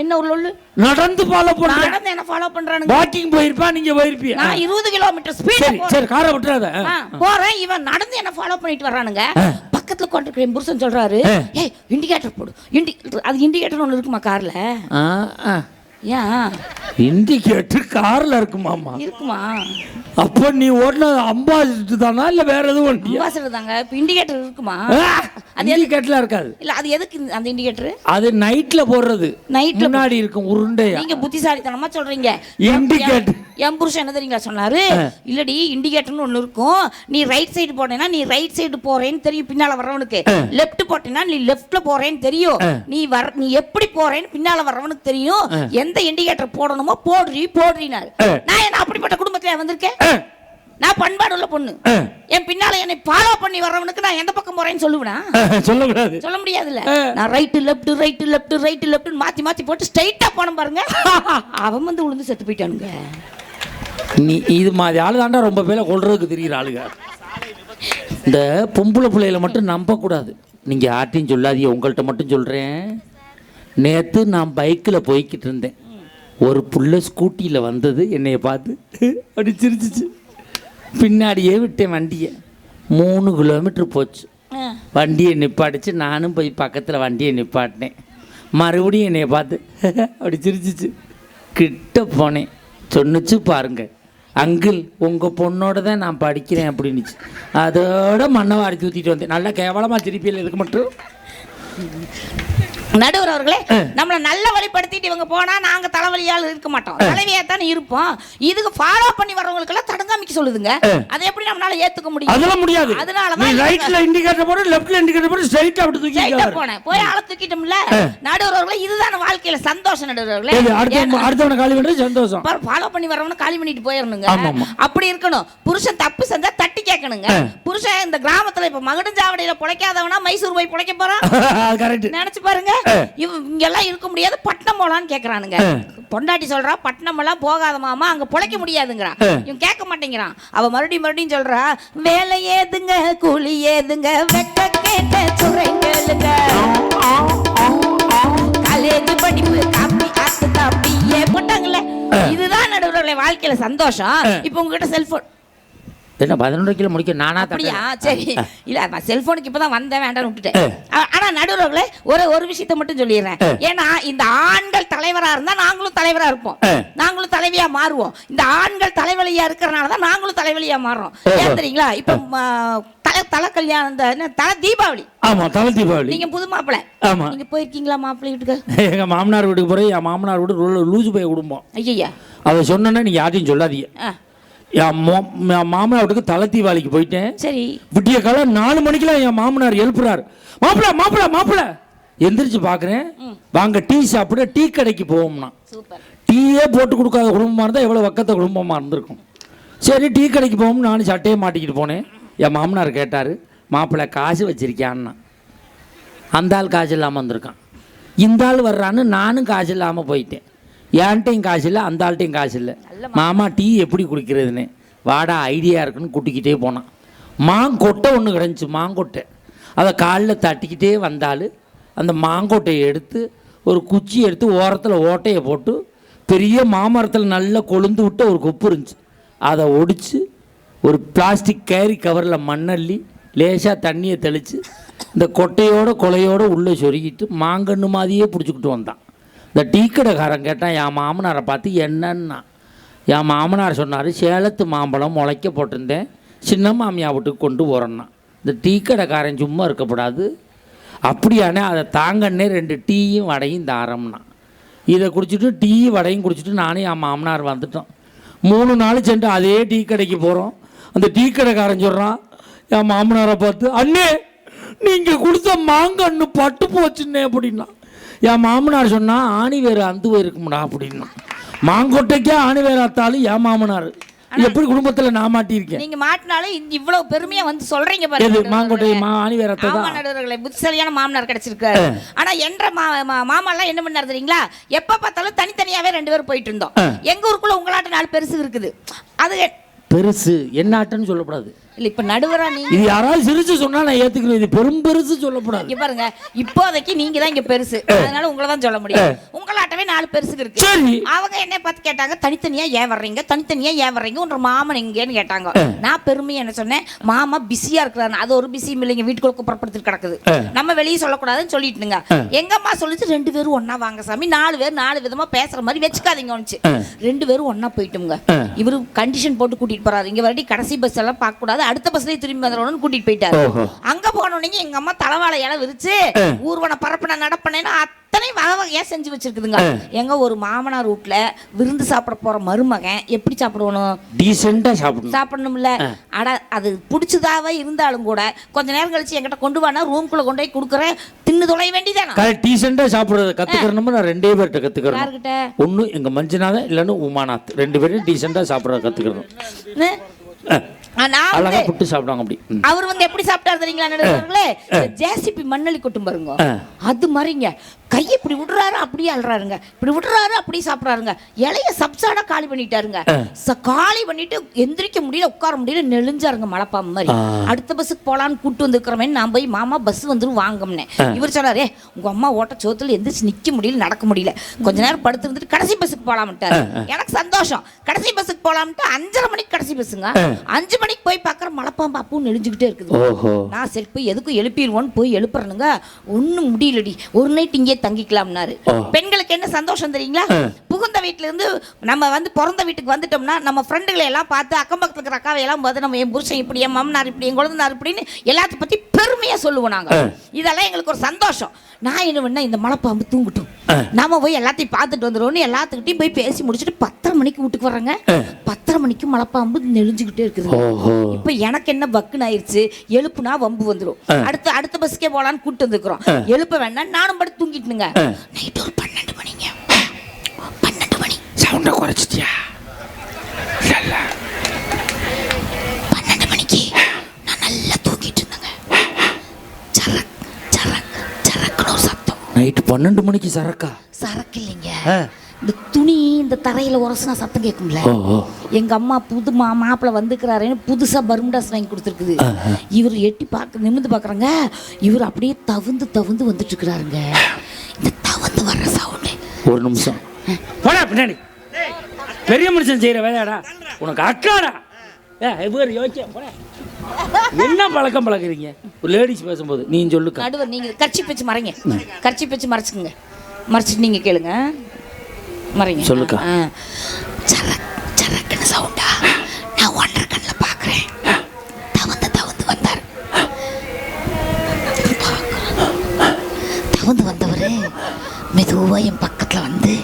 என்ன ஒரு லொல்லு? நடந்து ஃபாலோ பண்ற நடந்து என்ன ஃபாலோ பண்றானுங்க. வாக்கிங் போயிருப்பா நீங்க போயிருப்பீங்க நான் இருபது கிலோமீட்டர் ஸ்பீடு சரி சரி காரை விட்டுறாத. போறேன். இவன் நடந்து என்ன ஃபாலோ பண்ணிட்டு வர்றானுங்க. பக்கத்துல கொண்டிருக்கிற புருஷன் சொல்றாரு. ஏய் இண்டிகேட்டர் போடு. இண்டி அது இண்டிகேட்டர் ஒன்று இருக்குமா கார்ல. ஏன் இண்டிகேட்டர் கார்ல இருக்குமாமா இருக்குமா? அப்ப நீ ஓட்டுனது அம்பாசிடர் தானா இல்ல வேற எதுவும் வண்டியா அம்பாசடர் தாங்க. இப்போ இண்டிகேட்டர் இருக்குமா? அது இண்டிகேட்டர்ல இருக்காது. இல்ல அது எதுக்கு அந்த இண்டிகேட்டர்? அது நைட்ல போடுறது. நைட்ல முன்னாடி இருக்கும் உருண்டையா. நீங்க புத்திசாலித்தனமா சொல்றீங்க. Indicator. என்- என் புருஷன் என்ன தெரியுங்களா சொன்னாரு? இல்லடி இண்டிகேட்டர்னு ஒண்ணு இருக்கும். நீ ரைட் சைடு போனேன்னா நீ ரைட் சைடு போறேன்னு தெரியும் பின்னால வர்றவனுக்கு. லெஃப்ட் போட்டேன்னா நீ லெஃப்ட்ல போறேன்னு தெரியும். நீ வர நீ எப்படி போறேன்னு பின்னால வர்றவனுக்கு தெரியும். எந்த இண்டிகேட்டர் போடணுமோ போடுறி போடுறினாரு. நான் என்ன அப்படிப்பட்ட குடும்பத்துல வந்திருக்கேன்? நான் பண்பாடு உள்ள பொண்ணு. என் பின்னால என்னை ஃபாலோ பண்ணி வர்றவனுக்கு நான் எந்த பக்கம் போறேன்னு சொல்லுவேனா? சொல்லக்கூடாது. சொல்ல முடியாதுல்ல. நான் right left right left right left மாத்தி மாத்தி போட்டு ஸ்ட்ரைட்டா போன பாருங்க. அவன் வந்து விழுந்து செத்து போயிட்டானுங்க. நீ இது மாதிரி ஆளு தாண்டா ரொம்ப பேரை கொள்றதுக்கு தெரியுற ஆளுங்க. இந்த பொம்பளை பிள்ளைகளை மட்டும் நம்பக்கூடாது. நீங்கள் யார்ட்டையும் சொல்லாதீங்க உங்கள்கிட்ட மட்டும் சொல்கிறேன் நேற்று நான் பைக்கில் போய்கிட்டு இருந்தேன். ஒரு புள்ள ஸ்கூட்டியில் வந்தது என்னைய பார்த்து அப்படி சிரிச்சிச்சு. பின்னாடியே விட்டேன் வண்டியை. மூணு கிலோமீட்டர் போச்சு. வண்டியை நிப்பாட்டிச்சு. நானும் போய் பக்கத்தில் வண்டியை நிப்பாட்டினேன். மறுபடியும் என்னைய பார்த்து அப்படி சிரிச்சிச்சு. கிட்ட போனேன். சொன்னுச்சு பாருங்க. அங்கிள் உங்கள் பொண்ணோட தான் நான் படிக்கிறேன் அப்படின்னுச்சு. அதோட மண்ணை வாரி ஊற்றிட்டு வந்தேன். நல்லா கேவலமாக திருப்பியில் இதுக்கு மட்டும். நடுவர் அவர்களே நம்மள நல்ல வழிப்படுத்திட்டு இவங்க போனா நாங்க தலைவலியால் இருக்க மாட்டோம். தலைவியா தானே இருப்போம். இதுக்கு ஃபாலோ பண்ணி வர்றவங்களுக்கு எல்லாம் தடங்காமிக்க சொல்லுதுங்க. அதை எப்படி நம்மளால ஏத்துக்க முடியும்? அதெல்லாம் முடியாது. அதனால தான் ரைட்டில் இண்டிகேட்டர் போடு லெஃப்ட்டில் இண்டிகேட்டர் போடு ஸ்ட்ரைட்டாக அப்படி தூக்கி ஸ்ட்ரைட்டா போனேன். போய் ஆள தூக்கிட்டோம்ல. நடுவர் அவர்களே இதுதான் வாழ்க்கையில சந்தோஷம் நடுவர் அவர்களே. அடுத்த அடுத்தவனை காலி பண்ணுறது சந்தோஷம். ஃபாலோ பண்ணி வரவன காலி பண்ணிட்டு ஆமா. அப்படி இருக்கணும். புருஷன் தப்பு செஞ்சா தட்டி கேட்கணுங்க. புருஷன் இந்த கிராமத்துல இப்ப மகுடஞ்சாவடியில பிழைக்காதவனா மைசூர் போய் பிழைக்க போறான்? நினைச்சு பாருங்க. இவ இங்கெல்லாம் இருக்க முடியாது பட்னம் போலான்னு கேக்குறானுங்க. பொண்டாட்டி சொல்றா பட்னம் எல்லாம் போகாத மாமா அங்க பொழைக்க முடியாதுங்கிறா. இவன் கேட்க மாட்டேங்கிறான். அவ மறுபடியும் மறுபடியும் சொல்றா வேலை ஏதுங்க கூலி ஏதுங்க வெட்ட கேட்ட சொல்றீங்க காலேஜ் படிப்பு காப்பி ஆத்து காப்பி ஏ போட்டாங்கல்ல இதுதான் நடுவுல வாழ்க்கையில சந்தோஷம். இப்போ உங்ககிட்ட செல்போன் என்ன பதினொன்று கிலோ முடிக்க நானா அப்படியா. சரி. இல்ல நான் செல்போனுக்கு இப்பதான் வந்தேன் வேண்டாம்னு விட்டுட்டேன். ஆ- ஆனா நடுவுல ஒரு ஒரு விஷயத்த மட்டும் சொல்லிடுறேன். ஏன்னா இந்த ஆண்கள் தலைவரா இருந்தா நாங்களும் தலைவரா இருப்போம். நாங்களும் தலைவியா மாறுவோம். இந்த ஆண்கள் தலைவலியா இருக்கிறனால தான் நாங்களும் தலைவலியா மாறுறோம். ஏன் தெரியுங்களா? இப்ப தலை தலை கல்யாணம் இந்த என்ன, தலை தீபாவளி. ஆமா தமிழ் தீபாவளி. நீங்க புது மாப்பிள்ளை ஆமா. நீங்க போயிருக்கீங்களா மாப்பிள்ளை வீட்டுக்கு? எங்க மாமனார் வீட்டுக்கு போகிறேன் என் மாமனார் வீடு லூசு போய் குடும்பம். ஐயா அதை சொன்னேன்னா நீங்கள் யார்ட்டையும் சொல்லாதீங்க. என் மாமனார் வீட்டுக்கு தலை தீபாவளிக்கு போயிட்டேன். சரி. விடிய காலம் நாலு மணிக்கெல்லாம் என் மாமனார் எழுப்புறாரு. மாப்பிள மாப்பிள மாப்பிள. எந்திரிச்சு பார்க்குறேன் வாங்க டீ சாப்பிட டீ கடைக்கு போவோம்னா. டீயே போட்டு கொடுக்காத குடும்பமாக இருந்தால் எவ்வளோ வக்கத்த குடும்பமாக இருந்திருக்கும். சரி டீ கடைக்கு போவோம்னு நானும் சட்டையை மாட்டிக்கிட்டு போனேன். என் மாமனார் கேட்டார் மாப்பிள்ளை காசு வச்சிருக்கியான்னா? அந்த ஆள் காசு இல்லாமல் வந்திருக்கான். இந்த ஆள் வர்றான்னு நானும் காசு இல்லாமல் போயிட்டேன். என்கிட்டையும் காசு இல்லை அந்த ஆள்கிட்டையும் காசு இல்லை. மாமா. டீ எப்படி குடிக்கிறதுன்னு? வாடா ஐடியா இருக்குன்னு கூட்டிக்கிட்டே போனான். மாங்கொட்டை ஒன்று கிடந்துச்சு மாங்கொட்டை. அதை காலில் தட்டிக்கிட்டே வந்தாலும் அந்த மாங்கொட்டையை எடுத்து ஒரு குச்சி எடுத்து ஓரத்தில் ஓட்டையை போட்டு பெரிய மாமரத்தில் நல்லா கொழுந்து விட்ட ஒரு கொப்பு இருந்துச்சு. அதை ஒடிச்சு ஒரு பிளாஸ்டிக் கேரி கவரில் மண்ணள்ளி லேசாக தண்ணியை தெளித்து இந்த கொட்டையோட கொலையோட உள்ளே சொருகிட்டு மாங்கன்று மாதிரியே பிடிச்சிக்கிட்டு வந்தான். இந்த டீ கடைக்காரன் கேட்டான் என் மாமனாரை பார்த்து என்னன்னா? என் மாமனார் சொன்னார் சேலத்து மாம்பழம் முளைக்க போட்டிருந்தேன். சின்ன மாமியா வீட்டுக்கு கொண்டு போகிறேன்னா இந்த டீ கடைக்காரன் சும்மா இருக்கக்கூடாது. அப்படியானே அதை தாங்கன்னே ரெண்டு டீயும் வடையும் தாரம்னா. இதை குடிச்சிட்டு டீ வடையும் குடிச்சிட்டு நானும் என் மாமனார் வந்துட்டோம். மூணு நாள் சென்று அதே டீ கடைக்கு போகிறோம் அந்த டீ கடைக்காரன் சொல்கிறான் என் மாமனாரை பார்த்து அண்ணே நீங்கள் கொடுத்த மாங்கன்னு பட்டு போச்சுன்னே அப்படின்னா. என் மாமனார் சொன்னா ஆணி வேறு அந்து இருக்கும்டா அப்படின்னா. மாங்கொட்டைக்கே ஆணி வேறு அத்தாலும் என் மாமனார். எப்படி குடும்பத்துல நான் மாட்டியிருக்கேன்? நீங்க மாட்டினாலும் இவ்வளவு பெருமையா வந்து சொல்றீங்க பாருங்க மாங்கொட்டை மா ஆணி வேறு நடுவர்களே புத்திசாலியான மாமனார் கிடைச்சிருக்காரு. ஆனா என்ற மா மா- மாமாலாம் என்ன பண்ணாரு தெரியுங்களா? எப்ப பார்த்தாலும் தனித்தனியாவே ரெண்டு பேரும் போயிட்டு இருந்தோம். எங்க ஊருக்குள்ள உங்களாட்ட நாலு பெருசு இருக்குது. அது பெருசு என்ன ஆட்டன்னு சொல்லக்கூடாது. இல்ல இப்ப நடுவரா நீங்க இது யாராவது சிரிச்சு சொன்னா நான் ஏத்துக்கிறேன். இது பெரும் பெருசு சொல்லக்கூடாது இங்க பாருங்க இப்போதைக்கு நீங்க தான் இங்க பெருசு. அதனால உங்களை தான் சொல்ல முடியும். உங்களாட்டவே நாலு பெருசுக்கு இருக்கு. சரி. அவங்க என்ன பார்த்து கேட்டாங்க தனித்தனியா ஏன் வர்றீங்க? தனித்தனியா ஏன் வர்றீங்க? உன்ற மாமன் எங்கேன்னு கேட்டாங்க. நான் பெருமையா என்ன சொன்னேன் மாமா பிஸியா இருக்கிறாரு. அது ஒரு பிஸியும் இல்லைங்க. வீட்டுக்குள்ள குப்புறப்படுத்திட்டு கிடக்குது. நம்ம வெளியே சொல்லக்கூடாதுன்னு சொல்லிட்டுங்க எங்க அம்மா சொல்லிச்சு ரெண்டு பேரும் ஒண்ணா வாங்க சாமி. நாலு பேர் நாலு விதமா பேசுற மாதிரி வச்சுக்காதீங்க ரெண்டு பேரும் ஒண்ணா போயிட்டுங்க. இவரு கண்டிஷன் போட்டு கூட்டிட்டு போறாரு. இங்க வரடி கடைசி பஸ் எல்லாம் பார்க்க கூடாது அடுத்த பஸ்லயே திரும்பி வந்துடணும்னு கூட்டிட்டு போயிட்டாரு. அங்க போனோடனே எங்க அம்மா தலவாழை இலை விரிச்சு ஊர்வன பரப்பன நடப்பனேன்னு அத்தனை வகை வகையா செஞ்சு வச்சிருக்குதுங்க. எங்க ஒரு மாமனார் வீட்ல விருந்து சாப்பிட போற மருமகன் எப்படி சாப்பிடணும் டீசெண்டா சாப்பிடணும். சாப்பிடணும்ல. அட அது பிடிச்சதாவே இருந்தாலும் கூட கொஞ்ச நேரம் கழிச்சு என்கிட்ட கொண்டு வானா ரூம்குள்ள கொண்டு போய் கொடுக்குறேன். தின்னு தொலைய வேண்டியதானா? கரெக்ட் டீசெண்டா சாப்பிடுறத. கத்துக்கிறணும்னு நான் ரெண்டே பேர்கிட்ட கத்துக்கிறேன் யாருக்கிட்ட ஒண்ணு எங்க மஞ்சுநாதன் இல்லைன்னு உமாநாத். ரெண்டு பேரும் டீசெண்டா சாப்பிடுறத நான் அழகா வந்து புட்டு சாப்பிடுவாங்க அப்படி. அவர் வந்து எப்படி சாப்பிட்டாரு தெரியுங்களா நடுவர்களே? ஜேசிபி மண்ணலி கொட்டும் பாருங்க. அது மாதிரிங்க. கையை இப்படி விடுறாரு அப்படியே அல்றாருங்க இப்படி விடுறாரு அப்படியே சாப்பிட்றாருங்க. இலைய சப்சாடா காலி பண்ணிட்டாருங்க. காலி பண்ணிட்டு எந்திரிக்க முடியல உட்கார முடியல நெளிஞ்சாருங்க மலைப்பாம்பு மாதிரி. அடுத்த பஸ்ஸுக்கு போலான்னு கூட்டு வந்துருக்கிறவன் நான் போய் மாமா பஸ் வந்துரும் வாங்கம்னேன் இவர் சொன்னாரு "ஏய், உங்க அம்மா ஓட்ட சோத்துல எந்திரிச்சு நிக்க முடியல நடக்க முடியல. கொஞ்ச நேரம் படுத்து இருந்துட்டு கடைசி பஸ்ஸுக்கு போலாம்ட்டாரு எனக்கு சந்தோஷம். கடைசி பஸ்ஸுக்கு போலாம்ட்டு அஞ்சரை மணிக்கு கடைசி பஸ்ஸுங்க அஞ்சு மணிக்கு போய் பார்க்குற மலைப்பாம்பு அப்பவும் நெளிஞ்சுக்கிட்டே இருக்குது. நான் சரி போய் எதுக்கும் எழுப்பிடுவோன்னு போய் எழுப்புறனுங்க. ஒன்றும் முடியலடி. ஒரு நைட் இங்கே தங்கிக்கலாம்னாரு. ஓ. பெண்களுக்கு என்ன சந்தோஷம் தெரியுங்களா? புகுந்த வீட்டுல இருந்து நம்ம வந்து பிறந்த வீட்டுக்கு வந்துட்டோம்னா நம்ம ஃப்ரெண்டுகளை எல்லாம் பார்த்து அக்கம் பக்கத்துல இருக்கிற அக்காவை எல்லாம் பார்த்து நம்ம என் புருஷன் இப்படி என் மாமனார் இப்படி என் குழந்தைனார் இப்படின்னு எல்லாத்த பத்தி பெருமையா சொல்லுவோம் நாங்க. இதெல்லாம் எங்களுக்கு ஒரு சந்தோஷம். நான் என்ன பண்ணேன் இந்த மலைப்பாம்பு தூங்கட்டும். நாம போய் எல்லாத்தையும் பார்த்துட்டு வந்துடுவோம்னு எல்லாத்துக்கிட்டையும் போய் பேசி முடிச்சுட்டு பத்தரை மணிக்கு வீட்டுக்கு வர்றேங்க. பத்தரை மணிக்கு மலைப்பாம்பு நெளிஞ்சுக்கிட்டே இருக்குது இப்ப எனக்கு என்ன பக்குன்னு ஆயிருச்சு எழுப்புனா வம்பு வந்துரும். அடுத்த அடுத்த பஸ்க்கே போலான்னு கூட்டு வந்துக்கிறோம் எழுப்ப வேண்டாம் நானும் படுத்து தூங்கிட்டுனுங்க. நைட் ஒரு பன்னெண்டு மணிங்க. பன்னெண்டு மணி. சவுண்ட குறைச்சிட்டியா பன்னெண்டு மணிக்கு நான் நல்லா தூங்கிட்டு இருந்தேங்க சரக் சரக் சரக்குன்னு ஒரு நைட்டு பன்னெண்டு மணிக்கு சரக்கா? சரக்கு இல்லைங்க. இந்த துணி இந்த தரையில உரசுனா சத்தம் கேட்கும்ல ஓஹோ எங்க அம்மா புது மா மாப்பிள்ளை வந்துக்கிறாருன்னு புதுசா பர்முடாஸ் வாங்கி கொடுத்துருக்குது. இவர் எட்டி பார்க்க நிமிந்து பார்க்குறாங்க. இவர் அப்படியே தவுந்து தவுந்து வந்துட்டு இருக்கிறாருங்க இந்த தவுந்து வர்ற சவுண்டு ஒரு நிமிஷம். பின்னாடி. பெரிய மனுஷன் செய்யற வேலையாடா. உனக்கு அக்காடா. ஏ இவர் யோசிக்க என்ன பழக்கம் பழக்கிறீங்க? ஒரு லேடிஸ் பேசும்போது நீ சொல்லுக்கா. நடுவர் நீங்க கர்ச்சி வச்சு மறைங்க. கர்ச்சி வச்சு மறைச்சுக்குங்க. மறைச்சிட்டு நீங்க கேளுங்க. மறைங்க. சொல்லுக்கா. சரக் சரக்குன்னு சவுண்டா நான் ஒன்றரை கண்ணில் பார்க்குறேன் தவந்து தவந்து வந்தார். தவந்து வந்தவர் மெதுவா என் பக்கத்துல வந்து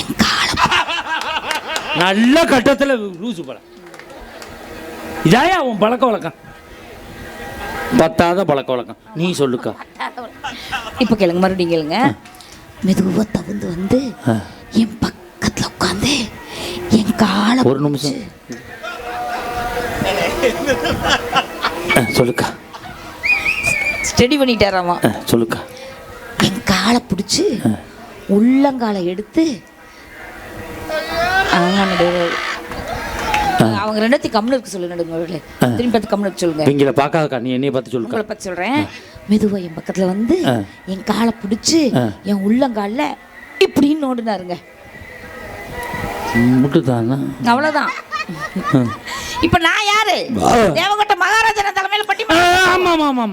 என் காலை நல்ல கட்டத்தில் லூசு பழம் இதாயா உன் பழக்க வழக்கம்? பத்தாத பழக்க வழக்கம். நீ சொல்லுக்கா. இப்போ கேளுங்க மறுபடியும் கேளுங்க. மெதுவா தவந்து வந்து என் பக்கத்துல உட்காந்து என் காலை ஒரு நிமிஷம். சொல்லுக்கா. ஸ்டடி பண்ணிட்டாராமா சொல்லுக்கா. என் காலை பிடிச்சி உள்ளங்காலை எடுத்து ஆமா, நடுவர். அவங்க ரெண்டாத்தையும் கம்னு இருக்க சொல்லு நடுங்க திரும்பி பார்த்து கம்னு இருக்க சொல்லுங்க. இவங்கள பார்க்காதக்கா நீ என்னைய பார்த்து சொல்லுக்கா உங்களை பத்தி சொல்றேன். மெதுவா என் பக்கத்துல வந்து. என் காலை பிடிச்சி. என் உள்ளங்கால்ல இப்படின்னு நோண்டினாருங்க. முட்டுதானா? அவ்வளவுதான். இப்ப நான் யாரு? தேவகோட்டை மகாராஜன தலைமையில பட்டி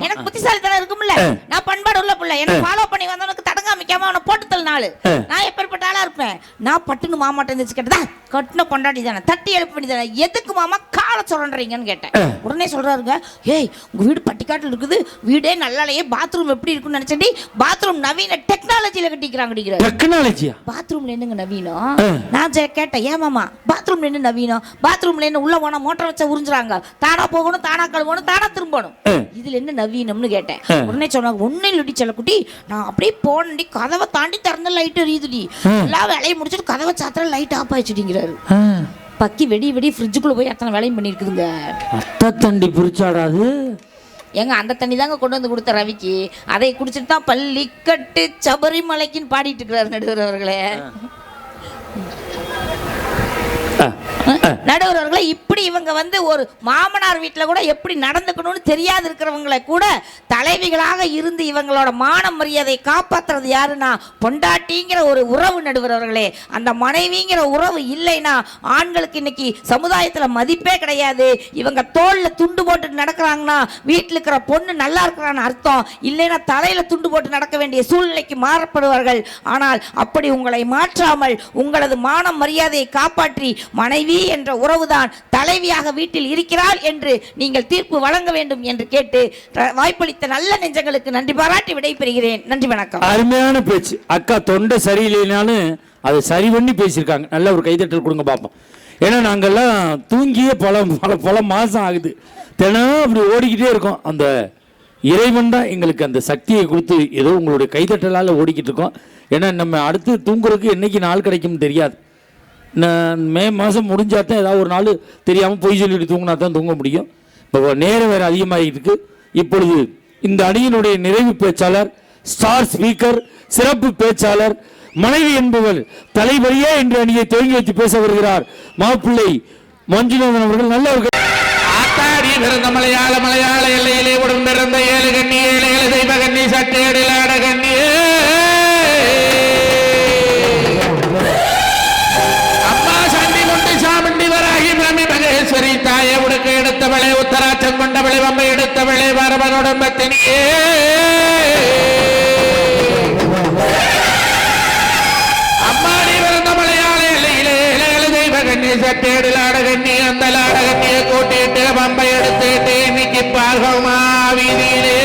எனக்கு புத்திசாலித்தனம் இருக்கும்ல. நான் பண்பாடு உள்ள பிள்ளை. என்ன ஃபாலோ பண்ணி வந்தவனுக்கு தடங்காமிக்காம அவனை போட்டு நாள் நான் எப்பேற்பட்ட ஆளா இருப்பேன்? நான் பட்டுன்னு மாமாட்ட இருந்துச்சு கேட்டதா? கட்டின கொண்டாடி தானே. தட்டி எழுப்ப வேண்டியதானே எதுக்கு மாமா காலை சொல்றீங்கன்னு கேட்டேன். உடனே சொல்றாருங்க ஏய் உங்க வீடு பட்டிக்காட்டில் இருக்குது. வீடே நல்லாலையே பாத்ரூம் எப்படி இருக்குன்னு நினைச்சேன்டி. பாத்ரூம் நவீன டெக்னாலஜியில கட்டிக்கிறாங்க டெக்னாலஜியா? பாத்ரூம்ல என்னங்க நவீனம்? நான் கேட்டேன் ஏன் மாமா பாத்ரூம் பாத்ரூம்ல என்ன நவீனம்? பாத்ரூம்ல என்ன உள்ள போனா மோட்டர் வச்சா உறிஞ்சுறாங்க. தானா போகணும் தானா கழுவணும் தானா திரும்பணும். இதுல என்ன நவீனம்னு கேட்டேன். உடனே சொன்னாங்க ஒன்னும் இல்லடி செல்லக்குட்டி. நான் அப்படியே போனடி கதவை தாண்டி திறந்த லைட் எரியுதுடி. எல்லா வேலையும் முடிச்சுட்டு கதவை சாத்திர லைட் ஆஃப் ஆயிடுச்சுடிங்கிறாரு. பக்கி வெடி வெடி ஃப்ரிட்ஜுக்குள்ள போய் அத்தனை வேலையும் பண்ணியிருக்குதுங்க. அத்தை தண்டி பிரிச்சாடாது ஏங்க அந்த தண்ணி தாங்க கொண்டு வந்து கொடுத்த ரவிக்கு. அதை குடிச்சிட்டு தான் பள்ளிக்கட்டு சபரிமலைக்குன்னு பாடிட்டு இருக்கிறாரு நடுவர் அவர்களே. நடுவர்களை இப்படி இவங்க வந்து ஒரு மாமனார் வீட்டில் கூட எப்படி நடந்துக்கணும்னு தெரியாது இருக்கிறவங்களை கூட தலைவிகளாக இருந்து இவங்களோட மான மரியாதையை காப்பாத்துறது யாருன்னா பொண்டாட்டிங்கிற ஒரு உறவு நடுவர் அந்த மனைவிங்கிற உறவு இல்லைன்னா ஆண்களுக்கு இன்னைக்கு சமுதாயத்தில் மதிப்பே கிடையாது. இவங்க தோளில் துண்டு போட்டு நடக்கிறாங்கன்னா வீட்டில் இருக்கிற பொண்ணு நல்லா இருக்கிறான்னு அர்த்தம். இல்லைன்னா தலையில் துண்டு போட்டு நடக்க வேண்டிய சூழ்நிலைக்கு மாறப்படுவார்கள். ஆனால் அப்படி உங்களை மாற்றாமல் உங்களது மான மரியாதையை காப்பாற்றி மனைவி என்ற உறவுதான் தலைவியாக வீட்டில் இருக்கிறாள் என்று நீங்கள் தீர்ப்பு வழங்க வேண்டும் என்று கேட்டு வாய்ப்பளித்த நல்ல நெஞ்சங்களுக்கு நன்றி பாராட்டி விடைபெறுகிறேன். நன்றி வணக்கம். அருமையான பேச்சு. அக்கா தொண்டை சரியில்லைனாலும் அதை சரி பண்ணி பேசியிருக்காங்க. நல்ல ஒரு கைதட்டல் கொடுங்க பார்ப்போம் ஏன்னா நாங்கள்லாம் தூங்கியே பல பல பல மாதம் ஆகுது. தினம் அப்படி ஓடிக்கிட்டே இருக்கோம். அந்த இறைவன் தான் எங்களுக்கு அந்த சக்தியை கொடுத்து ஏதோ உங்களுடைய கைதட்டலால் ஓடிக்கிட்டு இருக்கோம். ஏன்னா நம்ம அடுத்து தூங்குறதுக்கு என்னைக்கு நாள் கிடைக்கும்னு தெரியாது. நான் மே மாதம் முடிஞ்சால் தான் ஏதாவது ஒரு நாள் தெரியாமல் பொய் சொல்லிட்டு தூங்கினா தான் தூங்க முடியும். இப்போ நேரம் வேறு அதிகமாகிருக்கு இப்பொழுது இந்த அணியினுடைய நிறைவு பேச்சாளர் ஸ்டார் ஸ்பீக்கர் சிறப்பு பேச்சாளர் மனைவி என்பவர் தலைவரியே என்ற அணியை துவங்கி வைத்து பேச வருகிறார். மாப்பிள்ளை மஞ்சுநாதன் அவர்கள் நல்ல ஒரு ஆத்தாடி பிறந்த மலையாள மலையாள எல்லையிலே உடன் பிறந்த ஏழு கண்ணி ஏழு ஏழு தெய்வ கண்ணி சட்டையடிலாட கண்ணி எடுத்தவளே வரவனுடம்பத்தினியே அம்மாடி பிறந்த மலையாள எல்லையிலே அந்த லாட கூட்டிட்டு பம்பை எடுத்துட்டு இன்னைக்கு பார்கமா வீதியிலே.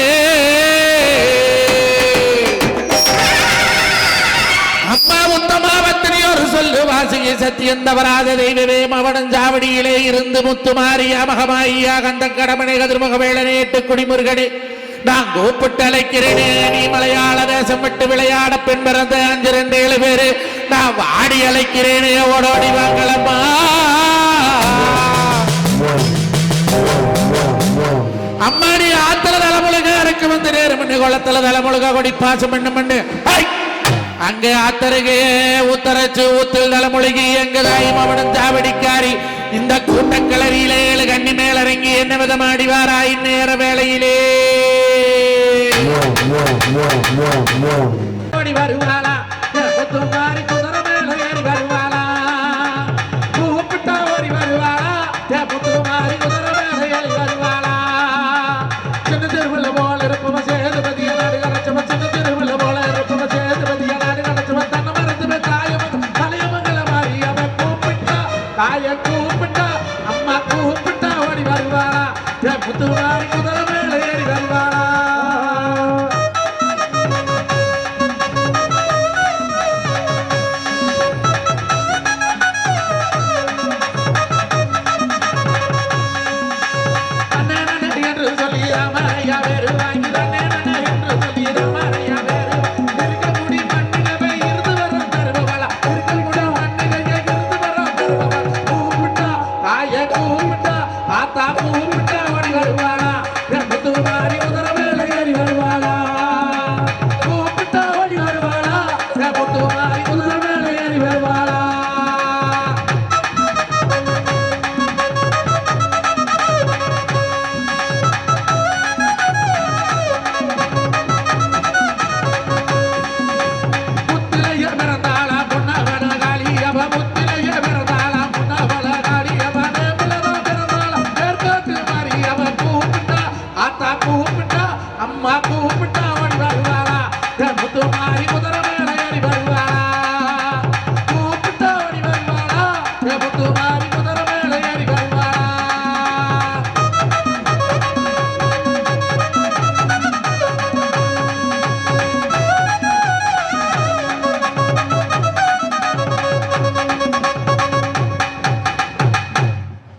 வாசிய சத்தியம் தவறாத தெய்வமே மவனம் சாவடியிலே இருந்து முத்துமாரியா மகமாயியா கந்த கடமனை கதிர்முக வேளனே எட்டு குடிமுருகனே. நான் கூப்பிட்டு அழைக்கிறேனே நீ மலையாள தேசம் விட்டு விளையாட பெண் பிறந்த அஞ்சு ரெண்டு ஏழு பேரு. நான் வாடி அழைக்கிறேனே ஓடோடி வாங்களம்மா அம்மாடி ஆத்தல தலைமுழுக இறக்கு வந்து நேரம் பண்ணு குளத்துல தலைமுழுக கொடி பாசம் பண்ணு பண்ணு ஆத்தருகே உத்தரச்சு ஊத்தில் தலைமுழுகி எங்க தாயும் அவனும் தாவடிக்காரி. இந்த கூட்டக்கிளறியிலே ஏழு கண்ணி மேலிறங்கி என்ன விதமாடி வாராய் நேர வேளையிலே? ஓடி